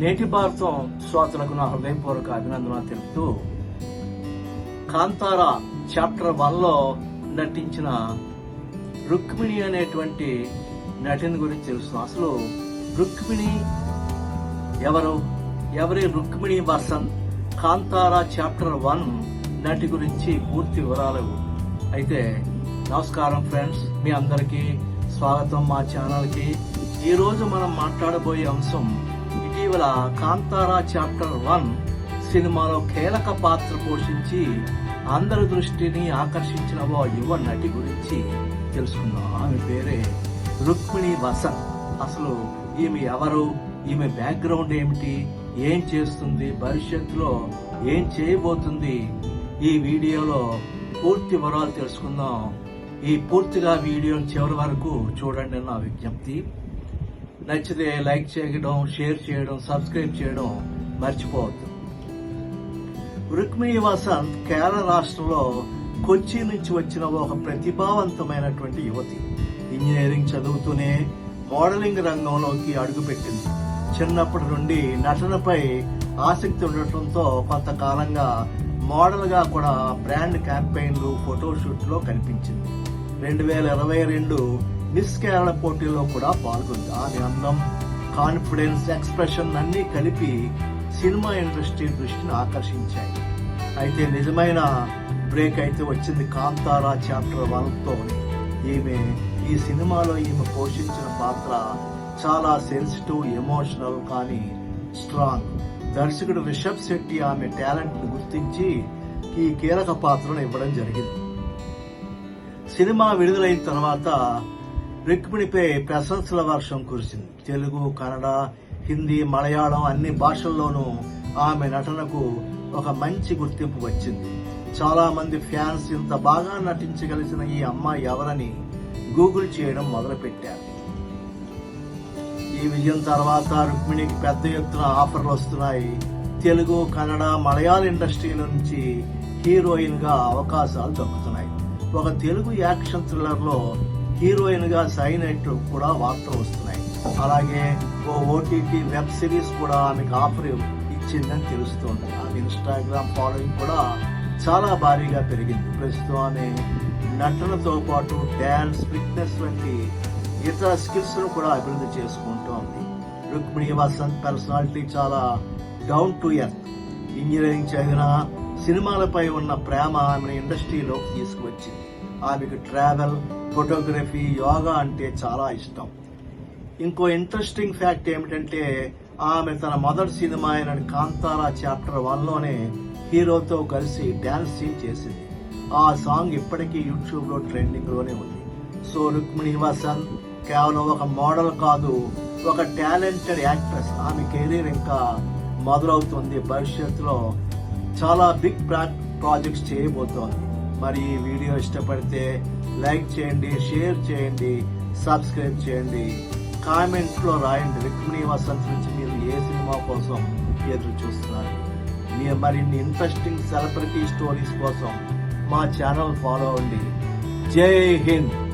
నేటి భారతం శ్రోతలకు నా హృదయపూర్వక అభినందన తెలుపుతూ కాంతారా చాప్టర్ వన్లో నటించిన రుక్మిణి అనేటువంటి నటిని గురించి తెలుసు అసలు రుక్మిణి ఎవరు? ఎవరి రుక్మిణి వసంత్? కాంతారా చాప్టర్ వన్ నటి గురించి పూర్తి వివరాలు అయితే నమస్కారం ఫ్రెండ్స్. మీ అందరికీ స్వాగతం మా ఛానల్కి. ఈరోజు మనం మాట్లాడబోయే అంశం ఇటీవల కాంతారా చాప్టర్ వన్ సినిమాలో కీలక పాత్ర పోషించి అందరి దృష్టిని ఆకర్షించిన ఓ యువ నటి గురించి తెలుసుకుందాం. ఆమె పేరే రుక్మిణి వసంత్ అసలు ఈమె ఎవరు? ఈమె బ్యాక్గ్రౌండ్ ఏమిటి? ఏం చేస్తుంది? భవిష్యత్తులో ఏం చేయబోతుంది? ఈ వీడియోలో పూర్తి వివరాలు తెలుసుకుందాం. ఈ పూర్తిగా వీడియోని చివరి వరకు చూడండి నా విజ్ఞప్తి. నచ్చితే లైక్ చేయడం షేర్ చేయడం సబ్స్క్రైబ్ చేయడం మర్చిపోవద్దు. రుక్మిణి వసంత్ కేరళ రాష్ట్రంలో కొచ్చి నుంచి వచ్చిన ఒక ప్రతిభావంతమైనటువంటి యువతి. ఇంజనీరింగ్ చదువుతూనే మోడలింగ్ రంగంలోకి అడుగుపెట్టింది. చిన్నప్పటి నుండి నటనపై ఆసక్తి ఉండటంతో కొంతకాలంగా మోడల్గా కూడా బ్రాండ్ క్యాంపెయిన్లు ఫోటోషూట్లో కనిపించింది. రెండు వేల ఇరవై రెండు మిస్ కేరళ పోటీలో కూడా పాల్గొంది. ఆమె అందం కాన్ఫిడెన్స్ ఎక్స్ప్రెషన్ అన్ని కలిపి సినిమా ఇండస్ట్రీ దృష్టిని ఆకర్షించాయి. అయితే నిజమైన బ్రేక్ అయితే వచ్చింది కాంతారా చాప్టర్ వన్ ఈమె ఈ సినిమాలో ఈమె పోషించిన పాత్ర చాలా సెన్సిటివ్ ఎమోషనల్ కానీ స్ట్రాంగ్. దర్శకుడు రిషబ్ శెట్టి ఆమె టాలెంట్ని గుర్తించి ఈ కీలక పాత్రను ఇవ్వడం జరిగింది. సినిమా విడుదలైన తర్వాత రుక్మిణిపై ప్రశంసల వర్షం కురిసింది. తెలుగు కన్నడ హిందీ మలయాళం అన్ని భాషల్లోనూ ఆమె నటనకు ఒక మంచి గుర్తింపు వచ్చింది. చాలా మంది ఫ్యాన్స్ ఇంత బాగా నటించగలిసిన ఈ అమ్మాయి ఎవరని గూగుల్ చేయడం మొదలుపెట్టారు. ఈ విజయం తర్వాత రుక్మిణికి పెద్ద ఎత్తున ఆఫర్లు వస్తున్నాయి. తెలుగు కన్నడ మలయాళ ఇండస్ట్రీల నుంచి హీరోయిన్గా అవకాశాలు దక్కుతున్నాయి. ఒక తెలుగు యాక్షన్ థ్రిల్లర్లో హీరోయిన్గా హీరోయిన్గా సైన్ అయినట్టు కూడా వార్తలు వస్తున్నాయి. అలాగే ఓ ఓటీటీ వెబ్ సిరీస్ కూడా ఆమెకు ఆఫర్ ఇచ్చిందని తెలుస్తోంది. ఆమె ఇన్స్టాగ్రామ్ ఫాలోయింగ్ కూడా చాలా భారీగా పెరిగింది. ప్రస్తుతం ఆమె నటనతో పాటు డ్యాన్స్ ఫిట్నెస్ వంటి ఇతర స్కిల్స్ను కూడా అభివృద్ధి చేసుకుంటోంది. రుక్మిణి వసంత్ పర్సనాలిటీ చాలా డౌన్ టు ఎర్త్. ఇంజనీరింగ్ చదివిన సినిమాలపై ఉన్న ప్రేమ ఆమెను ఇండస్ట్రీలోకి తీసుకువచ్చింది. ఆమెకు ట్రావెల్ ఫోటోగ్రఫీ యోగా అంటే చాలా ఇష్టం. ఇంకో ఇంట్రెస్టింగ్ ఫ్యాక్ట్ ఏమిటంటే ఆమె తన మొదటి సినిమా అయిన కాంతారా చాప్టర్ వన్లోనే హీరోతో కలిసి డ్యాన్స్ సీన్ చేసింది. ఆ సాంగ్ ఇప్పటికీ యూట్యూబ్లో ట్రెండింగ్లోనే ఉంది. సో రుక్మిణి నివాసన్ కేవలం ఒక మోడల్ కాదు ఒక టాలెంటెడ్ యాక్ట్రెస్. ఆమె కెరీర్ ఇంకా మొదలవుతుంది భవిష్యత్తులో చాలా బిగ్ ప్రాజెక్ట్స్ చేయబోతోంది. మరి ఈ వీడియో ఇష్టపడితే లైక్ చేయండి షేర్ చేయండి సబ్స్క్రైబ్ చేయండి. కామెంట్స్లో రాయండి. రుక్మిణి వసంత్ నుంచి మీరు ఏ సినిమా కోసం ఎదురు చూస్తున్నారు? మీరు మరిన్ని ఇంట్రెస్టింగ్ సెలబ్రిటీ స్టోరీస్ కోసం మా ఛానల్ ఫాలో అవ్వండి. జై హింద్!